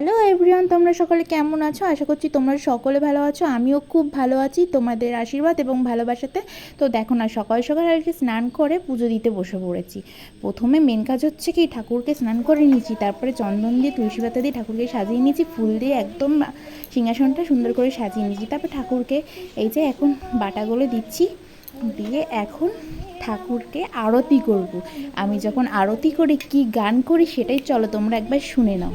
Hello everyone তোমরা সকলে কেমন আছো? আশা করছি তোমরা সকলে ভালো আছো, আমিও খুব ভালো আছি, তোমাদের আশীর্বাদ এবং ভালোবাসাতে। তো দেখো না, সকাল সকাল আর কি স্নান করে পুজো দিতে বসে পড়েছি। প্রথমে মেন কাজ হচ্ছে কি, ঠাকুরকে স্নান করে নিয়েছি, তারপরে চন্দন দিয়ে, তুলসী পাতা দিয়ে ঠাকুরকে সাজিয়ে নিয়েছি, ফুল দিয়ে একদম সিংহাসনটা সুন্দর করে সাজিয়ে নিয়েছি। তারপর ঠাকুরকে এই যে এখন বাটাগুলো দিচ্ছি, দিয়ে এখন ঠাকুরকে আরতি করব। আমি যখন আরতি করে, কি গান করি সেটাই চলো তোমরা একবার শুনে নাও।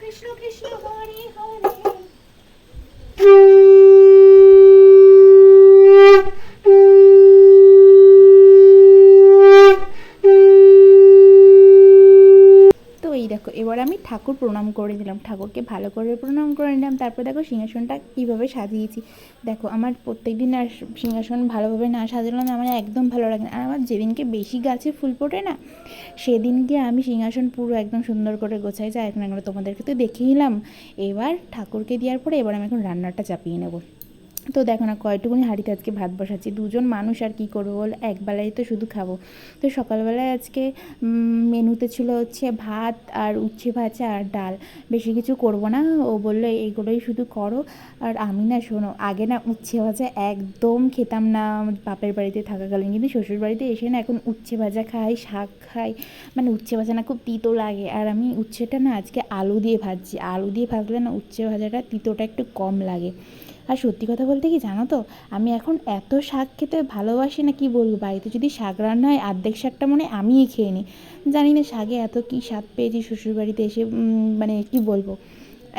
কৃষ্ণ কৃষ্ণ হরে হরে। এবার আমি ঠাকুর প্রণাম করে নিলাম, ঠাকুরকে ভালো করে প্রণাম করে নিলাম, তারপর দেখো সিংহাসনটা কীভাবে সাজিয়েছি। দেখো আমার প্রত্যেক দিন আর সিংহাসন ভালোভাবে না সাজালে না আমার একদম ভালো লাগে না। আর আমার যেদিনকে বেশি গাছে ফুল ফোটে না, সেদিনকে আমি সিংহাসন পুরো একদম সুন্দর করে গোছাই যাই এখন একবার তোমাদেরকে তো দেখিয়ে নিলাম। এবার ঠাকুরকে দেওয়ার পরে এবার আমি এখন রান্নাটা চাপিয়ে নেব। তো দেখো না, কয়টুকুনি হাঁড়িতে আজকে ভাত বসাচ্ছি। দুজন মানুষ আর কি করব বল? একবেলাই তো শুধু খাব। তো সকালবেলায় আজকে মেনুতে ছিল হচ্ছে ভাত আর উচ্ছে ভাজা আর ডাল। বেশি কিছু করব না। ও বলল, এইগুলোই শুধু করো। আর আমি না, শোনো, আগে না উচ্ছে ভাজা একদম খেতাম না। বাপের বাড়িতে থাকাকালীন। কিন্তু শ্বশুর বাড়িতে এসে না এখন উচ্ছে ভাজা খাই, শাক খাই। মানে উচ্ছে ভাজা না খুব তিতো লাগে। আর আমি উচ্ছেটা না আজকে আলু দিয়ে ভাজছি। আলু দিয়ে ভাজলে না উচ্ছে ভাজাটা তিতোটা একটু কম লাগে। আর সত্যি কথা বলতে কি জানো তো? আমি এখন এত শাক খেতে ভালোবাসি না কি বলব? বাড়িতে যদি শাক রান্না হয়, অর্ধেক শাকটা মনে আমিই খেয়ে নিই। জানি না শাকে এত কী স্বাদ পেয়েছি শ্বশুর বাড়িতে এসে মানে কি বলব?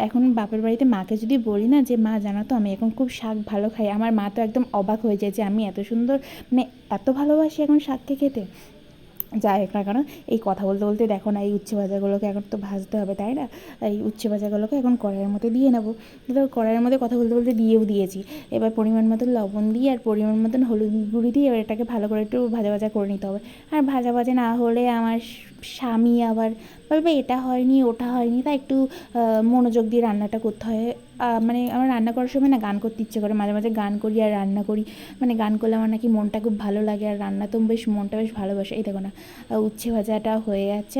এখন বাপের বাড়িতে মাকে যদি বলি না যে, মা, জানো তো আমি এখন খুব শাক ভালো খাই। আমার মা তো একদম অবাক হয়ে যায় যে, আমি এত সুন্দর মানে এত ভালোবাসি এখন শাককে খেতে। যাই হোক না কেন, এই কথা বলতে বলতে দেখো না, এই উচ্ছে ভাজাগুলোকে এখন তো ভাজতে হবে, তাই না? এই উচ্ছে ভাজাগুলোকে এখন কড়াইয়ের মধ্যে দিয়ে নেব। তো কড়াইয়ের মধ্যে কথা বলতে বলতে দিয়েও দিয়েছি। এবার পরিমাণ মতন লবণ দিয়ে আর পরিমাণ মতন হলুদ গুঁড়ি দিয়ে এবার এটাকে ভালো করে একটু ভাজা ভাজা করে নিতে হবে। আর ভাজা ভাজা না হলে আমার স্বামী আবার বলবে, এটা হয়নি, ওটা হয়নি। তা একটু মনোযোগ দিয়ে রান্নাটা করতে হয়। মানে আমার রান্না করার সময় না গান করতে ইচ্ছে করে, মাঝে মাঝে গান করি আর রান্না করি। মানে গান করলে আমার নাকি মনটা খুব ভালো লাগে আর রান্না তো বেশ, মনটা বেশ ভালোবাসে। এই দেখো না উচ্ছে ভাজাটা হয়ে গেছে।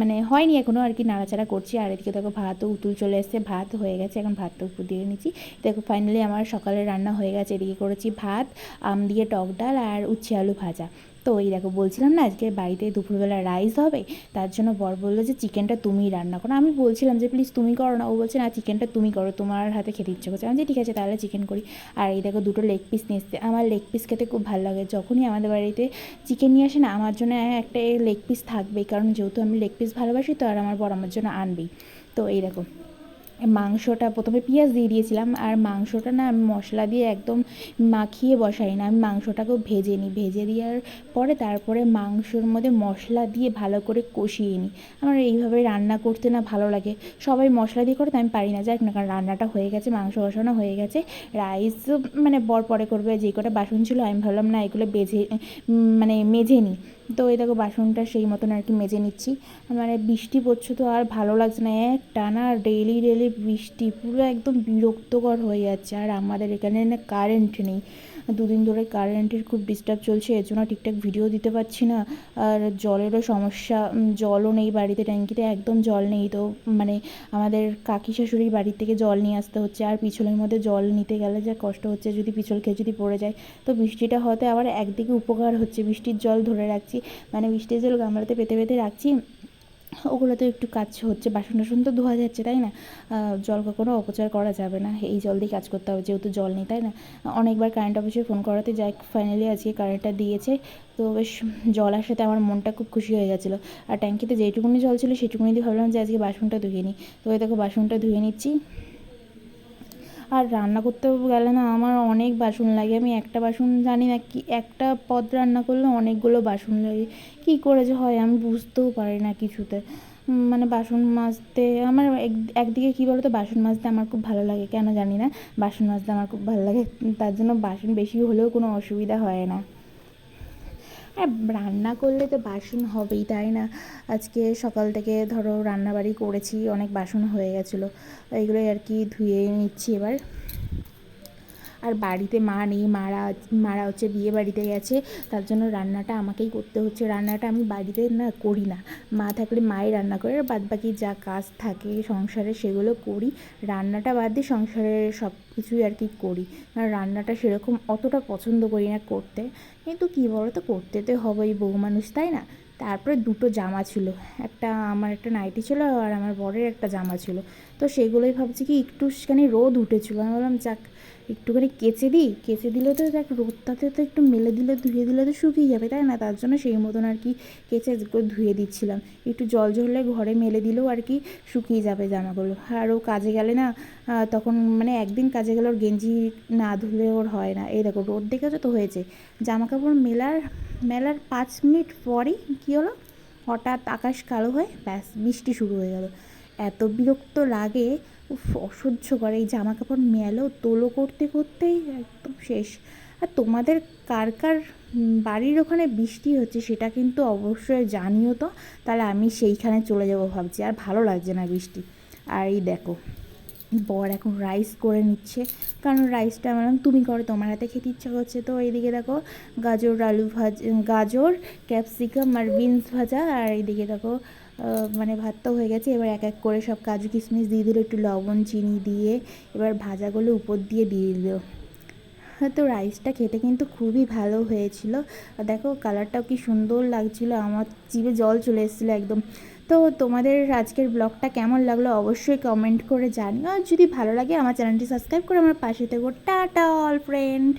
মানে হয়নি এখনও আর কি, নাড়াচাড়া করছি। আর এদিকে দেখো ভাতও উতুল চলে এসছে, ভাত হয়ে গেছে। এখন ভাতটা উপর দিয়ে নিচ্ছি। দেখো ফাইনালি আমার সকালে রান্না হয়ে গেছে। এদিকে করেছি ভাত, আম দিয়ে টক ডাল আর উচ্ছে আলু ভাজা। তো এই দেখো বলছিলাম না আজকে বাড়িতে দুপুরবেলা রাইস হবে, তার জন্য বর বলল যে চিকেনটা তুমিই রান্না করো। আমি বলছিলাম যে প্লিজ তুমি করো না। ও বলছে, না চিকেনটা তুমি করো, তোমার হাতে খেতে ইচ্ছে করছে। আমি যে ঠিক আছে, তাহলে চিকেন করি। আর এই দেখো দুটো লেগ পিস নিয়ে এসছে। আমার লেগ পিস খেতে খুব ভালো লাগে। যখনই আমাদের বাড়িতে চিকেন নিয়ে আসে না, আমার জন্য একটা লেগ পিস থাকবেই। কারণ যেহেতু আমি লেগ পিস ভালোবাসি, তো আর আমার বর আমার জন্য আনবেই। তো এই দেখো মাংসটা প্রথমে পেঁয়াজ দিয়ে দিয়েছিলাম, আর মাংসটা না আমি মশলা দিয়ে একদম মাখিয়ে বসাই না, আমি মাংসটাকেও ভেজে নিই, ভেজে দেওয়ার পরে তারপরে মাংসর মধ্যে মশলা দিয়ে ভালো করে কষিয়ে নিই। আমার এইভাবে রান্না করতে না ভালো লাগে, সবাই মশলা দিয়ে করে তো আমি পারি না, যাক না, কারণ রান্নাটা হয়ে গেছে, মাংস কষানো হয়ে গেছে, রাইস মানে বর পরে করবে, যে কটা বাসন ছিল আমি ভাবলাম না এগুলো বেজে মানে মেজে নিই। তো এই দেখো বাসনটা সেই মতন আর কি মেজে নিচ্ছি। মানে বৃষ্টি পড়ছে তো আর ভালো লাগছে না। এক টানা ডেলি ডেলি বৃষ্টি, পুরো একদম বিরক্তকর হয়ে যাচ্ছে। আর আমাদের এখানে না কারেন্ট নেই। দুদিন ধরে কারেন্টের খুব ডিস্টার্ব চলছে, এর জন্য ঠিকঠাক ভিডিও দিতে পারছি না। আর জলেরও সমস্যা জলও নেই বাড়িতে, ট্যাঙ্কিতে একদম জল নেই। তো মানে আমাদের কাকি শাশুড়ির বাড়ি থেকে জল নিয়ে আসতে হচ্ছে, আর পিছলের মধ্যে জল নিতে গেলে যা কষ্ট হচ্ছে, যদি পিছল খেয়ে যদি পড়ে যায়। তো বৃষ্টিটা হতে আবার একদিকে উপকার হচ্ছে, বৃষ্টির জল ধরে রাখছি। মানে বৃষ্টির জল গামলাতে পেতে পেতে রাখছি। ওগুলোতে একটু কাজ হচ্ছে। বাসন টাসন তো ধোয়া যাচ্ছে, তাই না? জল কখনো অপচয় করা যাবে না। এই জল দিয়ে কাজ করতে হবে, যেহেতু জল নেই, তাই না? অনেকবার কারেন্ট অফিসে ফোন করাতে যাই ফাইনালি আজকে কারেন্টটা দিয়েছে। তো বেশ জল আসাতে আমার মনটা খুব খুশি হয়ে গেছিল আর ট্যাঙ্কিতে যেটুকুনি জল ছিল সেটুকুনি দিয়ে ভাবলাম যে আজকে বাসনটা ধুয়ে নিই। তো ওই দেখো, বাসনটা ধুয়ে নিচ্ছি। আর রান্না করতে গেলে না আমার অনেক বাসন লাগে। আমি একটা বাসন জানি না কি, একটা পদ রান্না করলে অনেকগুলো বাসন লাগে। কী করে যে হয় আমি বুঝতেও পারি না কিছুতে। মানে বাসন মাজতে, আমার এক- একদিকে কী বলতো, বাসন মাজতে আমার খুব ভালো লাগে, কেন জানি না? বাসন মাজতে আমার খুব ভালো লাগে। তার জন্য বাসন বেশি হলেও কোনো অসুবিধা হয় না। আর রান্না করলে তো বাসন হবেই, তাই না? আজকে সকাল থেকে ধরো রান্নাবাড়ি করেছি, অনেক বাসন হয়ে গেছিল। এইগুলোই আর কি ধুয়ে নিচ্ছি এবার। আর বাড়িতে মা নেই, মারা মারা হচ্ছে, বিয়ে বাড়িতে গেছে, তার জন্য রান্নাটা আমাকেই করতে হচ্ছে। রান্নাটা আমি বাড়িতে না করি না। মা থাকলে মাই রান্না করে, আর বাদ বাকি যা কাজ থাকে সংসারে সেগুলো করি। রান্নাটা বাদ দিয়ে সংসারের সব কিছুই আর কি করি। আর রান্নাটা সেরকম অতটা পছন্দ করি না করতে। কিন্তু কী বলো তো করতে তো হবেই বউ মানুষ, তাই না? তারপরে দুটো জামা ছিল। একটা আমার একটা নাইটি ছিল আর আমার বরের একটা জামা ছিল। তো সেগুলোই ভাবছি কি একটুখানি রোদ উঠেছিল। আমি বললাম যাক একটুখানি কেচে দিই, কেচে দিলে তো দেখ রোদটাতে তো একটু মেলে দিলে, ধুয়ে দিলে তো শুকিয়ে যাবে, তাই না? তার জন্য সেই মতন আর কি কেচে ধুয়ে দিচ্ছিলাম। একটু জল ঝরলে ঘরে মেলে দিলেও আর কি শুকিয়ে যাবে জামাগুলো। আর ও কাজে গেলে না তখন মানে একদিন কাজে গেলে ওর গেঞ্জি না ধুলে ওর হয় না। এই দেখো, রোদ দেখেছ তো হয়েছে। জামা কাপড় মেলার মেলার পাঁচ মিনিট পরেই কী হলো? হঠাৎ আকাশ কালো হয়ে ব্যাস, বৃষ্টি শুরু হয়ে গেল। এত বিরক্ত লাগে উফ, অসহ্য করে। এই জামা কাপড় মেলো তোলো করতে করতেই একদম শেষ। আর তোমাদের কার কার বাড়ির ওখানে বৃষ্টি হচ্ছে সেটা কিন্তু অবশ্যই জানিও তো। তাহলে আমি সেইখানে চলে যাব ভাবছি। আর ভালো লাগছে না বৃষ্টি। আর এই দেখো, বর এখন রাইস করে নিচ্ছে। কারণ রাইসটা আমার তুমি করো, তোমার হাতে খেতে ইচ্ছা করছে। তো এইদিকে দেখো, গাজর, আলু ভাজ, গাজর, ক্যাপসিকাম আর বিনস ভাজা। আর এইদিকে দেখো মানে ভাত তো হয়ে গেছে। এবার এক এক করে সব কাজু কিশমিশ দিয়ে দিল, একটু লবণ, চিনি দিয়ে। এবার ভাজাগুলো উপর দিয়ে দিয়ে দিল। হ্যাঁ তো রাইসটা খেতে কিন্তু খুবই ভালো হয়েছিল। দেখো কালারটাও কি সুন্দর লাগছিল। আমার জিভে জল চলে এসেছিল একদম। তো তোমাদের আজকের ব্লগটা কেমন লাগল অবশ্যই কমেন্ট করে জানিও। আর যদি ভালো লাগে, আমার চ্যানেলটি সাবস্ক্রাইব করে আমার পাশে থেকো। Tata all friend